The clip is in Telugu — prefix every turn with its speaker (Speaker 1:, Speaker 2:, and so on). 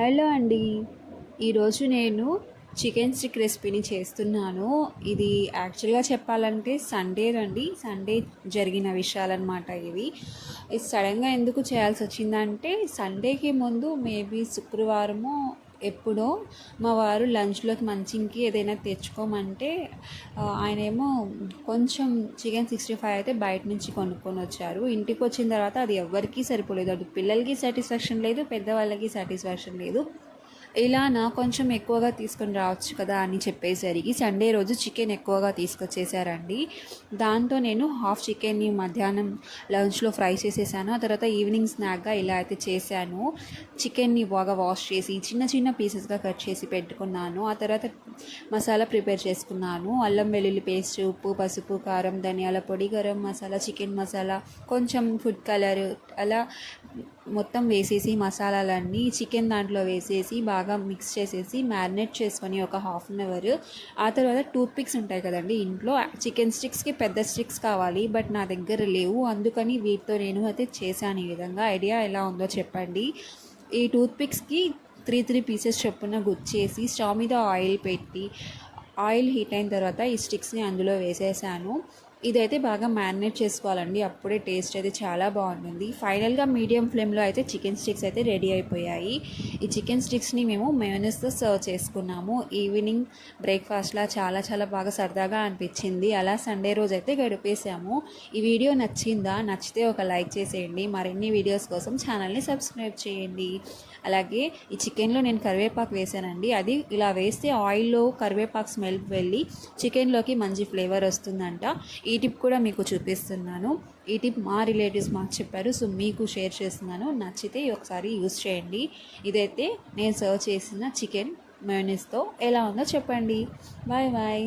Speaker 1: హలో అండి. ఈరోజు నేను చికెన్ స్టిక్ రెసిపీని చేస్తున్నాను. ఇది యాక్చువల్గా చెప్పాలంటే సండే రండి. సండే జరిగిన విషయాలన్నమాట ఇవి. ఇది సడన్గా ఎందుకు చేయాల్సి వచ్చిందంటే సండేకి ముందు మేబీ శుక్రవారము ఎప్పుడో మా వారు లంచ్లోకి మంచింగ్కి ఏదైనా తెచ్చుకోమంటే ఆయన ఆయనేమో కొంచెం చికెన్ సిక్స్టీ ఫైవ్ అయితే బయట నుంచి కొనుక్కొని వచ్చారు. ఇంటికి వచ్చిన తర్వాత అది ఎవరికీ సరిపోలేదు. అది పిల్లలకి సాటిస్ఫాక్షన్ లేదు పెద్దవాళ్ళకి సాటిస్ఫాక్షన్ లేదు. ఇలా నా కొంచెం ఎక్కువగా తీసుకొని రావచ్చు కదా అని చెప్పేసరికి సండే రోజు చికెన్ ఎక్కువగా తీసుకొచ్చేసారండి. దాంతో నేను హాఫ్ చికెన్ని మధ్యాహ్నం లంచ్లో ఫ్రై చేసేసాను. ఆ తర్వాత ఈవినింగ్ స్నాక్గా ఇలా అయితే చేశాను. చికెన్ని బాగా వాష్ చేసి చిన్న చిన్న పీసెస్గా కట్ చేసి పెట్టుకున్నాను. ఆ తర్వాత మసాలా ప్రిపేర్ చేసుకున్నాను. అల్లం వెల్లుల్లి పేస్ట్ ఉప్పు పసుపు కారం ధనియాల పొడి గరం మసాలా చికెన్ మసాలా కొంచెం ఫుడ్ కలర్ అలా మొత్తం వేసేసి మసాలాలన్నీ చికెన్ దాంట్లో వేసేసి బాగా బాగా మిక్స్ చేసేసి మ్యారినేట్ చేసుకొని ఒక హాఫ్ అన్ అవర్ ఆ తర్వాత టూత్ పిక్స్ ఉంటాయి కదండి ఇంట్లో. చికెన్ స్టిక్స్కి పెద్ద స్టిక్స్ కావాలి బట్ నా దగ్గర లేవు. అందుకని వీటితో నేను అయితే చేశాను ఈ విధంగా. ఐడియా ఎలా ఉందో చెప్పండి. ఈ టూత్ పిక్స్కి త్రీ త్రీ పీసెస్ చొప్పున గుచ్చేసి స్టవ్ మీద ఆయిల్ పెట్టి ఆయిల్ హీట్ అయిన తర్వాత ఈ స్టిక్స్ని అందులో వేసేసాను. ఇదైతే బాగా మ్యారినేట్ చేసుకోవాలండి. అప్పుడే టేస్ట్ అయితే చాలా బాగుంటుంది. ఫైనల్గా మీడియం ఫ్లేమ్లో అయితే చికెన్ స్టిక్స్ అయితే రెడీ అయిపోయాయి. ఈ చికెన్ స్టిక్స్ని మేము మేయోనీస్తో సర్వ్ చేసుకున్నాము. ఈవినింగ్ బ్రేక్ఫాస్ట్లా చాలా చాలా బాగా సరదాగా అనిపించింది. అలా సండే రోజు అయితే గడిపేసాము ఈ వీడియో నచ్చిందా? నచ్చితే ఒక లైక్ చేసేయండి. మరిన్ని వీడియోస్ కోసం ఛానల్ని సబ్స్క్రైబ్ చేయండి. అలాగే ఈ చికెన్లో నేను కరివేపాకు వేసానండి అది ఇలా వేస్తే ఆయిల్లో కరివేపాకు స్మెల్ వెళ్ళి చికెన్లోకి మంచి ఫ్లేవర్ వస్తుందంట. ఈ టిప్ కూడా మీకు చూపిస్తున్నాను. ఈ టిప్ మా రిలేటివ్స్ మాకు చెప్పారు సో మీకు షేర్ చేస్తున్నాను. నచ్చితే ఒకసారి యూస్ చేయండి. ఇదైతే నేను సర్వ్ చేసిన చికెన్ మయోనీస్తో ఎలా ఉందో చెప్పండి. Bye bye.